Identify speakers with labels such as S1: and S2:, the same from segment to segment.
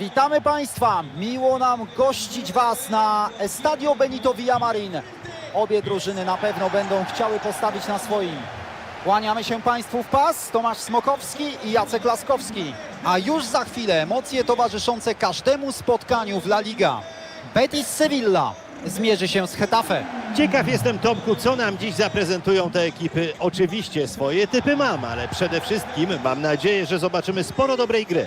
S1: Witamy Państwa. Miło nam gościć Was na Estadio Benito Villamarin. Obie drużyny na pewno będą chciały postawić na swoim. Kłaniamy się Państwu w pas. Tomasz Smokowski i Jacek Laskowski. A już za chwilę emocje towarzyszące każdemu spotkaniu w La Liga. Betis Sevilla zmierzy się z Getafe.
S2: Ciekaw jestem, Tomku, co nam dziś zaprezentują te ekipy. Oczywiście swoje typy mam, ale przede wszystkim mam nadzieję, że zobaczymy sporo dobrej gry.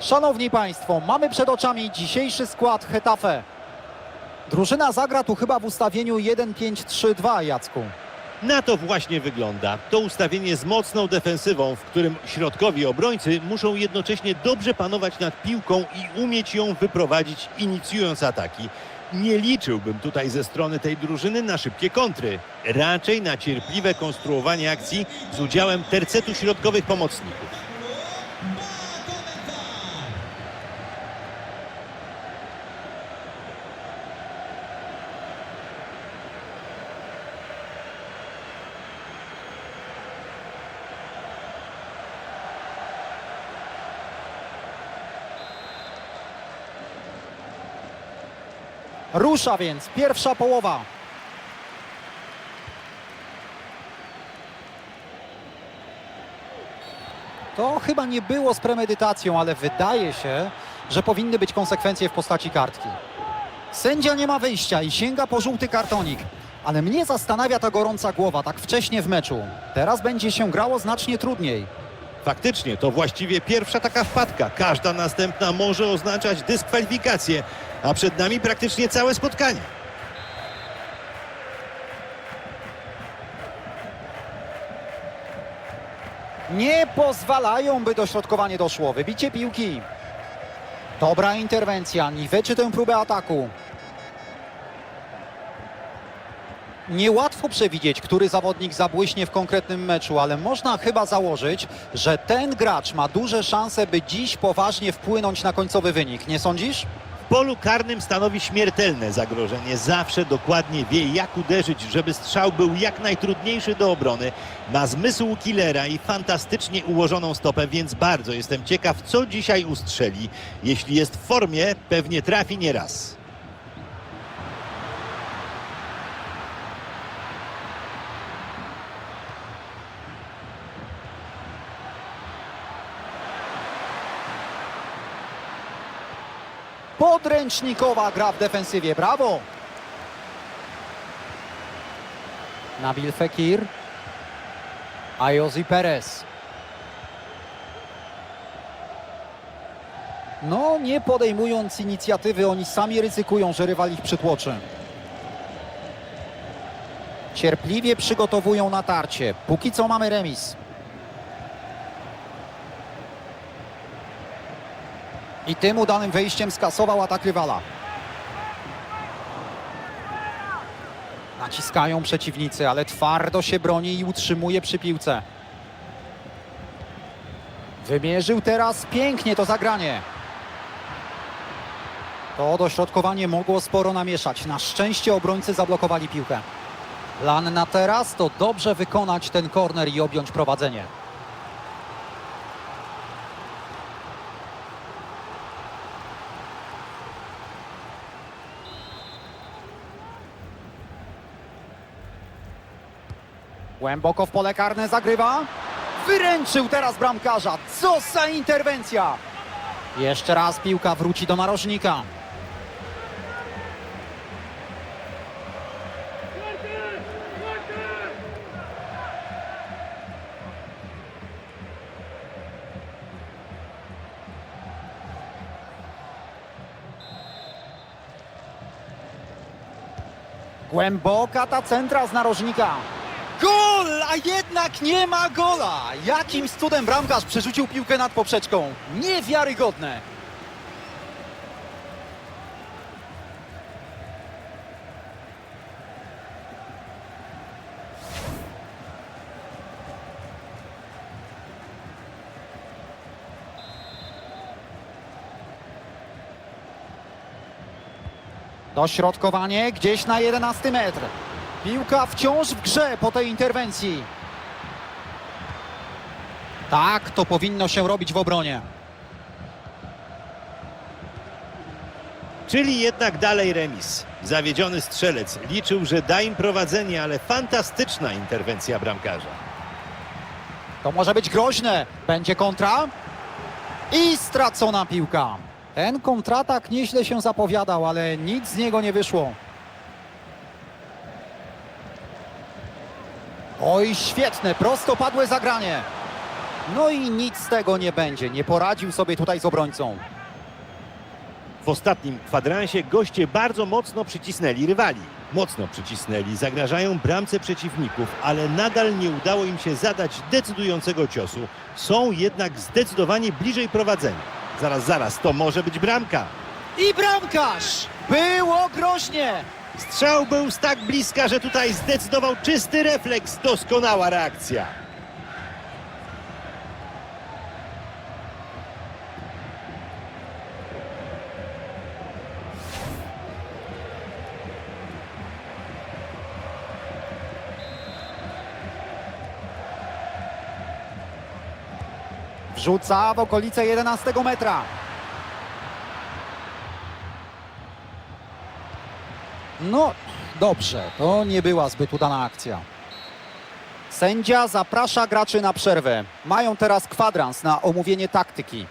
S1: Szanowni Państwo, mamy przed oczami dzisiejszy skład Getafe. Drużyna zagra tu chyba w ustawieniu 1-5-3-2, Jacku.
S2: Na to właśnie wygląda. To ustawienie z mocną defensywą, w którym środkowi obrońcy muszą jednocześnie dobrze panować nad piłką i umieć ją wyprowadzić, inicjując ataki. Nie liczyłbym tutaj ze strony tej drużyny na szybkie kontry. Raczej na cierpliwe konstruowanie akcji z udziałem tercetu środkowych pomocników.
S1: Rusza więc pierwsza połowa. To chyba nie było z premedytacją, ale wydaje się, że powinny być konsekwencje w postaci kartki. Sędzia nie ma wyjścia i sięga po żółty kartonik. Ale mnie zastanawia ta gorąca głowa tak wcześnie w meczu. Teraz będzie się grało znacznie trudniej.
S2: Faktycznie, to właściwie pierwsza taka wpadka. Każda następna może oznaczać dyskwalifikację, a przed nami praktycznie całe spotkanie.
S1: Nie pozwalają, by dośrodkowanie doszło. Wybicie piłki. Dobra interwencja. Niweczy tę próbę ataku. Niełatwo przewidzieć, który zawodnik zabłyśnie w konkretnym meczu, ale można chyba założyć, że ten gracz ma duże szanse, by dziś poważnie wpłynąć na końcowy wynik. Nie sądzisz?
S2: W polu karnym stanowi śmiertelne zagrożenie. Zawsze dokładnie wie, jak uderzyć, żeby strzał był jak najtrudniejszy do obrony. Ma zmysł killera i fantastycznie ułożoną stopę, więc bardzo jestem ciekaw, co dzisiaj ustrzeli. Jeśli jest w formie, pewnie trafi nieraz.
S1: Podręcznikowa gra w defensywie. Brawo! Nabil Fekir. Ayozi Perez. No, nie podejmując inicjatywy, oni sami ryzykują, że rywal ich przytłoczy. Cierpliwie przygotowują natarcie. Póki co mamy remis. I tym udanym wejściem skasował atak rywala. Naciskają przeciwnicy, ale twardo się broni i utrzymuje przy piłce. Wymierzył teraz pięknie to zagranie. To dośrodkowanie mogło sporo namieszać. Na szczęście obrońcy zablokowali piłkę. Plan na teraz to dobrze wykonać ten korner i objąć prowadzenie. Głęboko w pole karne zagrywa. Wyręczył teraz bramkarza. Co za interwencja! Jeszcze raz piłka wróci do narożnika. Głęboka ta centra z narożnika. A jednak nie ma gola. Jakimś cudem bramkarz przerzucił piłkę nad poprzeczką. Niewiarygodne. Dośrodkowanie gdzieś na 11 metr. Piłka wciąż w grze po tej interwencji. Tak, to powinno się robić w obronie.
S2: Czyli jednak dalej remis. Zawiedziony strzelec liczył, że da im prowadzenie, ale fantastyczna interwencja bramkarza.
S1: To może być groźne. Będzie kontra. I stracona piłka. Ten kontratak nieźle się zapowiadał, ale nic z niego nie wyszło. Oj, świetne, prostopadłe zagranie. No i nic z tego nie będzie. Nie poradził sobie tutaj z obrońcą.
S2: W ostatnim kwadransie goście bardzo mocno przycisnęli rywali. Mocno przycisnęli, zagrażają bramce przeciwników, ale nadal nie udało im się zadać decydującego ciosu. Są jednak zdecydowanie bliżej prowadzenia. Zaraz, zaraz, to może być bramka.
S1: I bramkarz! Było groźnie!
S2: Strzał był z tak bliska, że tutaj zdecydował czysty refleks. Doskonała reakcja.
S1: Wrzuca w okolice 11 metra. No, dobrze, to nie była zbyt udana akcja. Sędzia zaprasza graczy na przerwę. Mają teraz kwadrans na omówienie taktyki.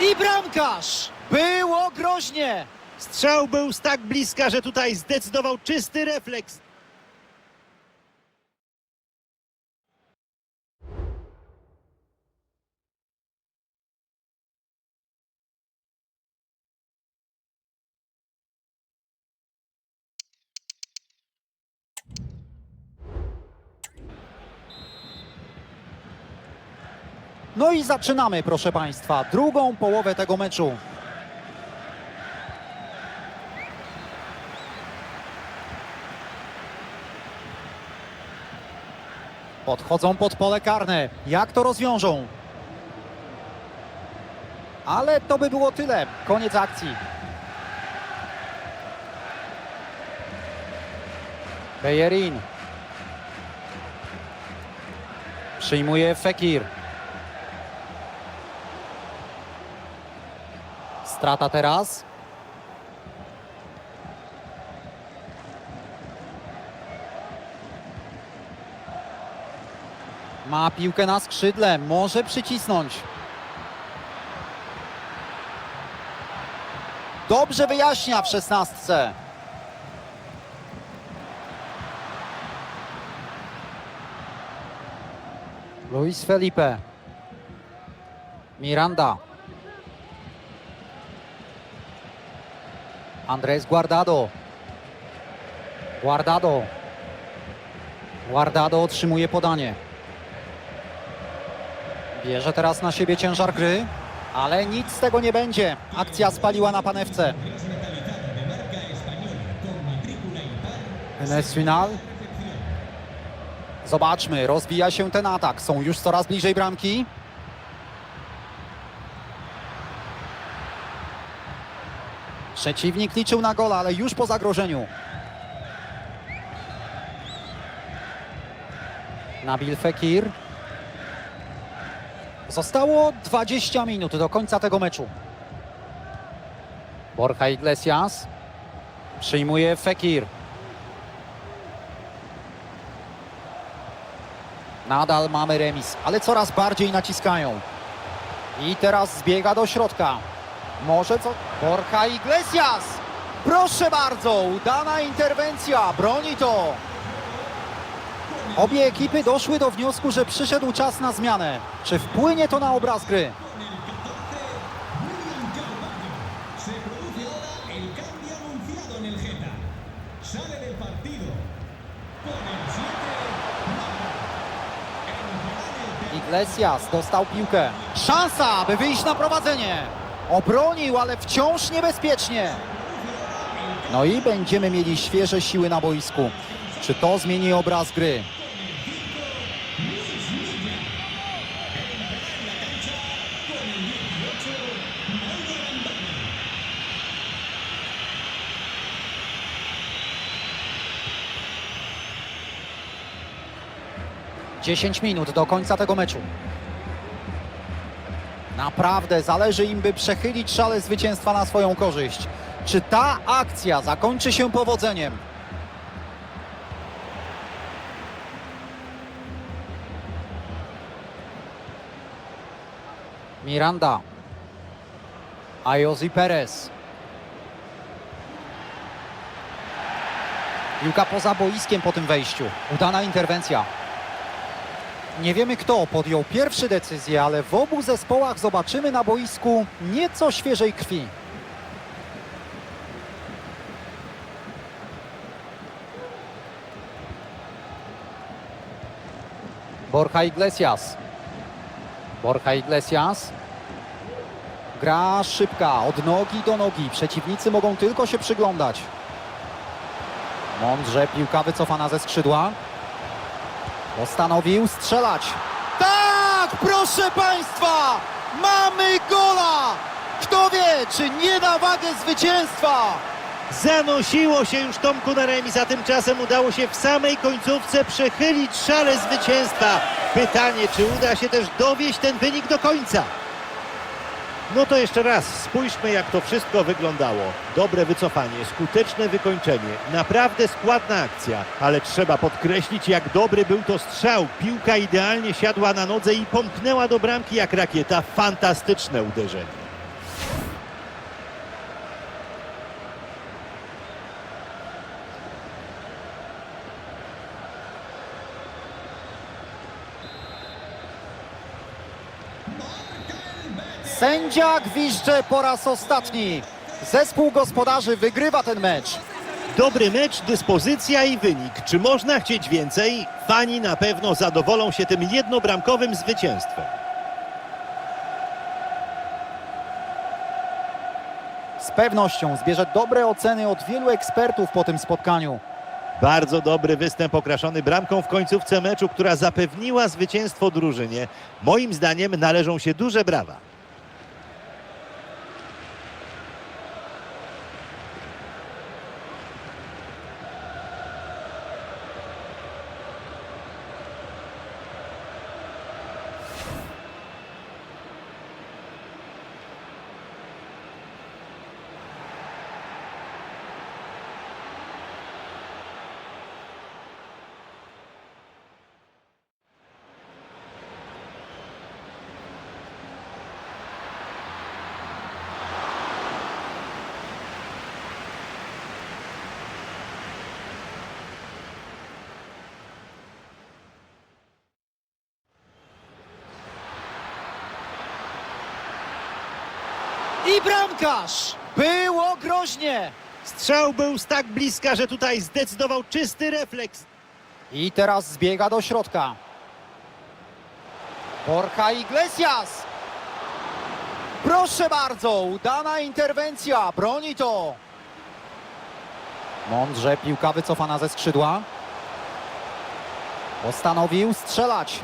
S1: I bramkarz! Było groźnie!
S2: Strzał był z tak bliska, że tutaj zdecydował czysty refleks.
S1: No i zaczynamy, proszę Państwa, drugą połowę tego meczu. Podchodzą pod pole karne. Jak to rozwiążą? Ale to by było tyle. Koniec akcji. Bejerin. Przyjmuje Fekir. Strata teraz. Ma piłkę na skrzydle, może przycisnąć. Dobrze wyjaśnia w szesnastce. Luis Felipe. Miranda. Andrés Guardado. Guardado. Guardado otrzymuje podanie. Bierze teraz na siebie ciężar gry, ale nic z tego nie będzie. Akcja spaliła na panewce. Enes final. Zobaczmy, rozwija się ten atak. Są już coraz bliżej bramki. Przeciwnik liczył na gola, ale już po zagrożeniu. Nabil Fekir. Zostało 20 minut do końca tego meczu. Borja Iglesias. Przyjmuje Fekir. Nadal mamy remis, ale coraz bardziej naciskają. I teraz zbiega do środka. Może co? Borja Iglesias! Proszę bardzo, udana interwencja, broni to. Obie ekipy doszły do wniosku, że przyszedł czas na zmianę. Czy wpłynie to na obraz gry?
S3: Se produce ahora el cambio anunciado en el Geta. Sale del partido con el 7.
S1: Iglesias dostał piłkę. Szansa, by wyjść na prowadzenie. Obronił, ale wciąż niebezpiecznie. No i będziemy mieli świeże siły na boisku. Czy to zmieni obraz gry? Dziesięć minut do końca tego meczu. Naprawdę zależy im, by przechylić szale zwycięstwa na swoją korzyść. Czy ta akcja zakończy się powodzeniem? Miranda. Ayozi Perez. Piłka poza boiskiem po tym wejściu. Udana interwencja. Nie wiemy kto podjął pierwszy decyzję, ale w obu zespołach zobaczymy na boisku nieco świeżej krwi. Borja Iglesias. Borja Iglesias. Gra szybka, od nogi do nogi. Przeciwnicy mogą tylko się przyglądać. Mądrze piłka wycofana ze skrzydła. Postanowił strzelać. Tak, proszę Państwa! Mamy gola! Kto wie, czy nie da wagę zwycięstwa?
S2: Zanosiło się już Tomku na remis, a tymczasem udało się w samej końcówce przechylić szale zwycięstwa. Pytanie, czy uda się też dowieść ten wynik do końca? No to jeszcze raz, spójrzmy jak to wszystko wyglądało. Dobre wycofanie, skuteczne wykończenie, naprawdę składna akcja, ale trzeba podkreślić jak dobry był to strzał. Piłka idealnie siadła na nodze i pomknęła do bramki jak rakieta. Fantastyczne uderzenie.
S1: Sędzia gwizdże po raz ostatni. Zespół gospodarzy wygrywa ten mecz.
S2: Dobry mecz, dyspozycja i wynik. Czy można chcieć więcej? Fani na pewno zadowolą się tym jednobramkowym zwycięstwem.
S1: Z pewnością zbierze dobre oceny od wielu ekspertów po tym spotkaniu.
S2: Bardzo dobry występ okraszony bramką w końcówce meczu, która zapewniła zwycięstwo drużynie. Moim zdaniem należą się duże brawa.
S1: I bramkarz! Było groźnie!
S2: Strzał był z tak bliska, że tutaj zdecydował czysty refleks.
S1: I teraz zbiega do środka. Borja Iglesias! Proszę bardzo, udana interwencja, broni to. Mądrze piłka wycofana ze skrzydła. Postanowił strzelać.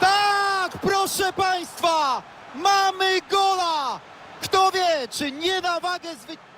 S1: Tak, proszę Państwa! Mamy gola! Kto wie, czy nie na wagę zwycięstwa?